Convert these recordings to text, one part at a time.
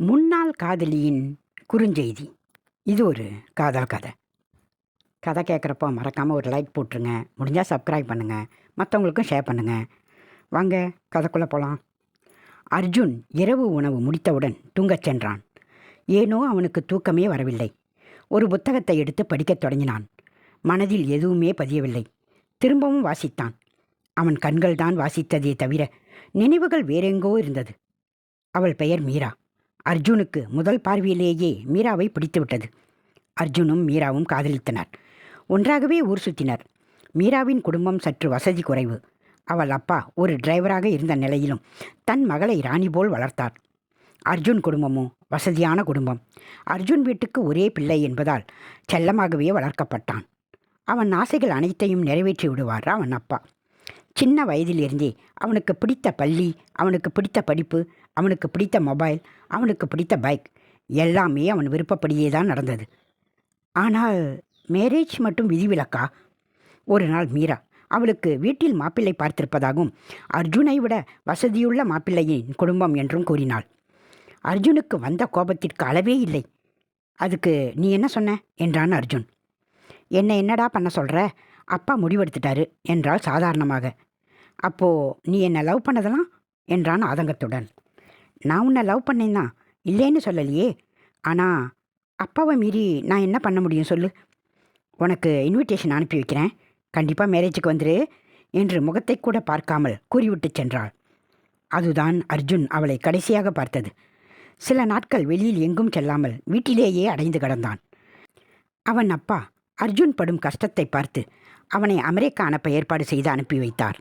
முன்னாள் காதலியின் குறுஞ்செய்தி. இது ஒரு காதல் கதை. கதை கேட்குறப்போ மறக்காமல் ஒரு லைக் போட்டுருங்க. முடிஞ்சால் சப்ஸ்கிரைப் பண்ணுங்கள் மற்றவங்களுக்கும் ஷேர் பண்ணுங்கள் வாங்க கதைக்குள்ளே போகலாம் அர்ஜுன் இரவு உணவு முடித்தவுடன் தூங்கச் சென்றான். ஏனோ அவனுக்கு தூக்கமே வரவில்லை. ஒரு புத்தகத்தை எடுத்து படிக்கத் தொடங்கினான். மனதில் எதுவுமே பதியவில்லை. திரும்பவும் வாசித்தான். அவன் கண்கள் தான் வாசித்ததே தவிர நினைவுகள் வேறெங்கோ இருந்தது. அவள் பெயர் மீரா. அர்ஜுனுக்கு முதல் பார்வையிலேயே மீராவை பிடித்துவிட்டது. அர்ஜுனும் மீராவும் காதலித்தனர். ஒன்றாகவே ஊர் சுற்றினர் மீராவின் குடும்பம் சற்று வசதி குறைவு. அவள் அப்பா ஒரு டிரைவராக இருந்த நிலையிலும் தன் மகளை ராணி போல் வளர்த்தார். அர்ஜுன் குடும்பமோ வசதியான குடும்பம். அர்ஜுன் வீட்டுக்கு ஒரே பிள்ளை என்பதால் செல்லமாகவே வளர்க்கப்பட்டான். அவன் ஆசைகள் அனைத்தையும் நிறைவேற்றி விடுவார் அவன் அப்பா. சின்ன வயதிலிருந்தே அவனுக்கு பிடித்த பள்ளி அவனுக்கு பிடித்த படிப்பு அவனுக்கு பிடித்த மொபைல் அவனுக்கு பிடித்த பைக் எல்லாமே அவன் விருப்பப்படியே தான் நடந்தது. ஆனால் மேரேஜ் மட்டும் விதிவிலக்கா? ஒரு நாள் மீரா அவளுக்கு வீட்டில் மாப்பிள்ளை பார்த்திருப்பதாகவும் அர்ஜுனை விட வசதியுள்ள மாப்பிள்ளையின் குடும்பம் என்றும் கூறினாள். அர்ஜுனுக்கு வந்த கோபத்திற்கு அளவே இல்லை. அதுக்கு நீ என்ன சொன்ன? என்றான் அர்ஜுன். என்னை என்னடா பண்ண சொல்கிற அப்பா முடிவெடுத்துட்டாரு என்றாள் சாதாரணமாக. அப்போ நீ என்னை லவ் பண்ணதெல்லாம் என்றான் ஆதங்கத்துடன். நான் உன்னை லவ் பண்ணேன் தான் இல்லைன்னு சொல்லலையே. ஆனால் அப்பாவை மீறி நான் என்ன பண்ண முடியும் சொல்லு. உனக்கு இன்விடேஷன் அனுப்பி வைக்கிறேன். கண்டிப்பாக மேரேஜுக்கு வந்துரு என்று முகத்தை கூட பார்க்காமல் கூறிவிட்டு சென்றாள். அதுதான் அர்ஜுன் அவளை கடைசியாக பார்த்தது. சில நாட்கள் வெளியில் எங்கும் செல்லாமல் வீட்டிலேயே அடைந்து கிடந்தான். அவன் அப்பா அர்ஜுன் படும் கஷ்டத்தை பார்த்து அவனை அமெரிக்கா அனுப்ப ஏற்பாடு செய்து அனுப்பி வைத்தார்.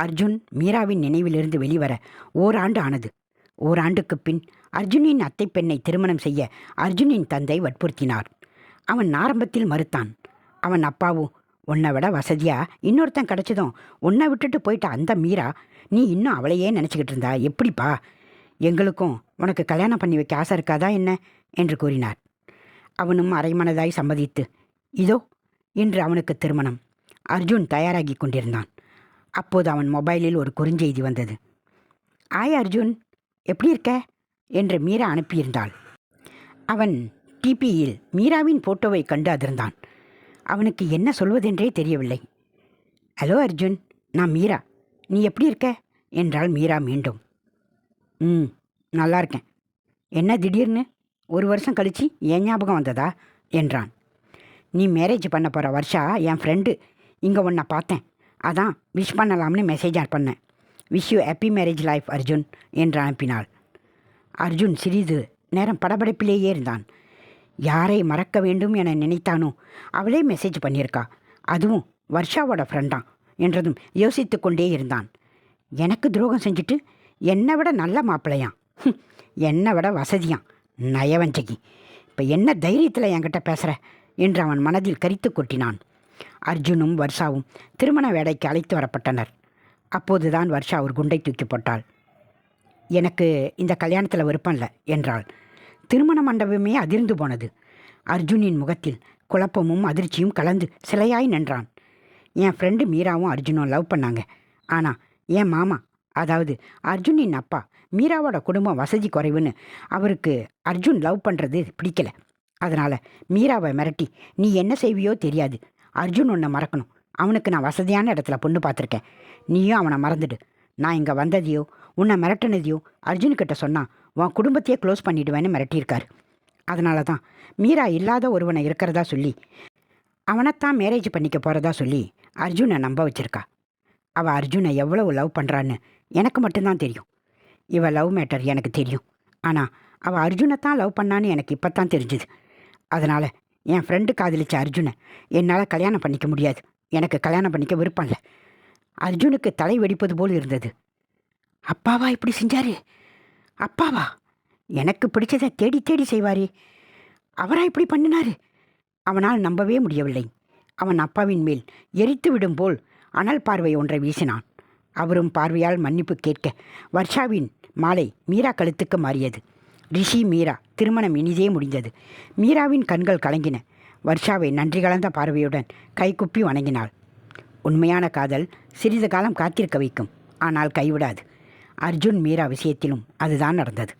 அர்ஜுன் மீராவின் நினைவிலிருந்து வெளிவர ஓராண்டு ஆனது ஓராண்டுக்கு பின் அர்ஜுனின் அத்தை பெண்ணை திருமணம் செய்ய அர்ஜுனின் தந்தை வற்புறுத்தினார். அவன் ஆரம்பத்தில் மறுத்தான். அவன் அப்பாவும் உன்னை விட வசதியா? இன்னொருத்தன் கிடச்சதும் உன்னை விட்டுட்டு போயிட்ட அந்த மீரா நீ இன்னும் அவளையே நினச்சிக்கிட்டு இருந்தா? எப்படிப்பா? எங்களுக்கும் உனக்கு கல்யாணம் பண்ணி வைக்க ஆசை இருக்காதா என்ன? என்று கூறினார். அவனும் அரைமனதாய் சம்மதித்து இதோ இன்று அவனுக்கு திருமணம். அர்ஜுன் தயாராகி கொண்டிருந்தான். அப்போது அவன் மொபைலில் ஒரு குறுஞ்செய்தி வந்தது. ஆய் அர்ஜுன் எப்படி இருக்க? என்று மீரா அனுப்பியிருந்தாள். அவன் டிபியில் மீராவின் போட்டோவை கண்டு அதிர்ந்தான். அவனுக்கு என்ன சொல்வதென்றே தெரியவில்லை. ஹலோ அர்ஜுன் நான் மீரா. நீ எப்படி இருக்க? என்றாள் மீரா மீண்டும். ம் நல்லா இருக்கேன். என்ன திடீர்னு? ஒரு வருஷம் கழிச்சு என் ஞாபகம் வந்ததா? என்றான். நீ மேரேஜ் பண்ண போகிற வருஷா? என் ஃப்ரெண்டு. இங்கே உன்னை பார்த்தேன். அதான் விஷ் பண்ணலாம்னு மெசேஜ் பண்ணேன். Wish you happy marriage life Arjun என்று அனுப்பினாள். அர்ஜுன் சிறிது நேரம் படபடப்பிலேயே இருந்தான். யாரை மறக்க வேண்டும் என நினைத்தானோ அவளே மெசேஜ் பண்ணியிருக்கா. அதுவும் வர்ஷாவோட ஃப்ரெண்டான் என்றதும் யோசித்து கொண்டே இருந்தான். எனக்கு துரோகம் செஞ்சுட்டு என்னை விட நல்ல மாப்பிள்ளையான் ஹும், என்னை விட வசதியான் நயவஞ்சகி. இப்போ என்ன தைரியத்தில் என்கிட்ட பேசுகிற என்று அவன் மனதில் கரித்து கொட்டினான். அர்ஜுனும் வர்ஷாவும் திருமண வேலைக்கு அழைத்து வரப்பட்டனர். அப்போதுதான் வர்ஷா ஒரு குண்டை தூக்கி போட்டாள். எனக்கு இந்த கல்யாணத்தில் விருப்பம் இல்லை என்றாள். திருமண மண்டபமே அதிர்ந்து போனது. அர்ஜுனின் முகத்தில் குழப்பமும் அதிர்ச்சியும் கலந்து சிலையாய் நின்றான். என் ஃப்ரெண்டு மீராவும் அர்ஜுனும் லவ் பண்ணாங்க. ஆனால் என் மாமா அதாவது அர்ஜுனின் அப்பா மீராவோட குடும்பம் வசதி குறைவுன்னு அவருக்கு அர்ஜுன் லவ் பண்ணுறது பிடிக்கல. அதனால் மீராவை மிரட்டி நீ என்ன செய்வியோ தெரியாது. அர்ஜுன் உன்னை மறக்கணும். அவனுக்கு நான் வசதியான இடத்துல பொண்ணு பார்த்துருக்கேன். நீயும் அவனை மறந்துடு. நான் இங்கே வந்ததையோ உன்னை மிரட்டினதையோ அர்ஜுன்கிட்ட சொன்னால் உன் குடும்பத்தையே க்ளோஸ் பண்ணிடுவேன்னு மிரட்டியிருக்காரு. அதனால தான் மீரா இல்லாத ஒருவனை இருக்கிறதா சொல்லி அவனைத்தான் மேரேஜ் பண்ணிக்க போகிறதா சொல்லி அர்ஜுனை நம்ப வச்சிருக்கா. அவள் அர்ஜுனை எவ்வளவு லவ் பண்ணுறான்னு எனக்கு மட்டும்தான் தெரியும். இவள் லவ் மேட்டர் எனக்கு தெரியும். ஆனால் அவள் அர்ஜுனை தான் லவ் பண்ணான்னு எனக்கு இப்போ தான் தெரிஞ்சுது. அதனால் என் ஃப்ரெண்டு காதலிச்ச அர்ஜுனை என்னால் கல்யாணம் பண்ணிக்க முடியாது. எனக்கு கல்யாணம் பண்ணிக்க விருப்பம் இல்லை. அர்ஜுனுக்கு தலை வெடிப்பது போல் இருந்தது. அப்பாவா இப்படி செஞ்சாரு? அப்பாவா? எனக்கு பிடிச்சதை தேடி தேடி செய்வாரே. அவரா இப்படி பண்ணினாரு? அவனால் நம்பவே முடியவில்லை. அவன் அப்பாவின் மேல் எரித்து விடும் போல் அனல் பார்வை ஒன்றை வீசினான். அவரும் பார்வையால் மன்னிப்பு கேட்க வர்ஷாவின் மாலை மீரா கழுத்துக்கு மாறியது. ரிஷி மீரா திருமணம் இனிதே முடிந்தது. மீராவின் கண்கள் கலங்கின. வர்ஷாவை நன்றி கலந்த பார்வையுடன் கைக்குப்பி வணங்கினாள். உண்மையான காதல் சிறிது காலம் காத்திருக்க வைக்கும். ஆனால் கைவிடாது. அர்ஜுன் மீரா விஷயத்திலும் அதுதான் நடந்தது.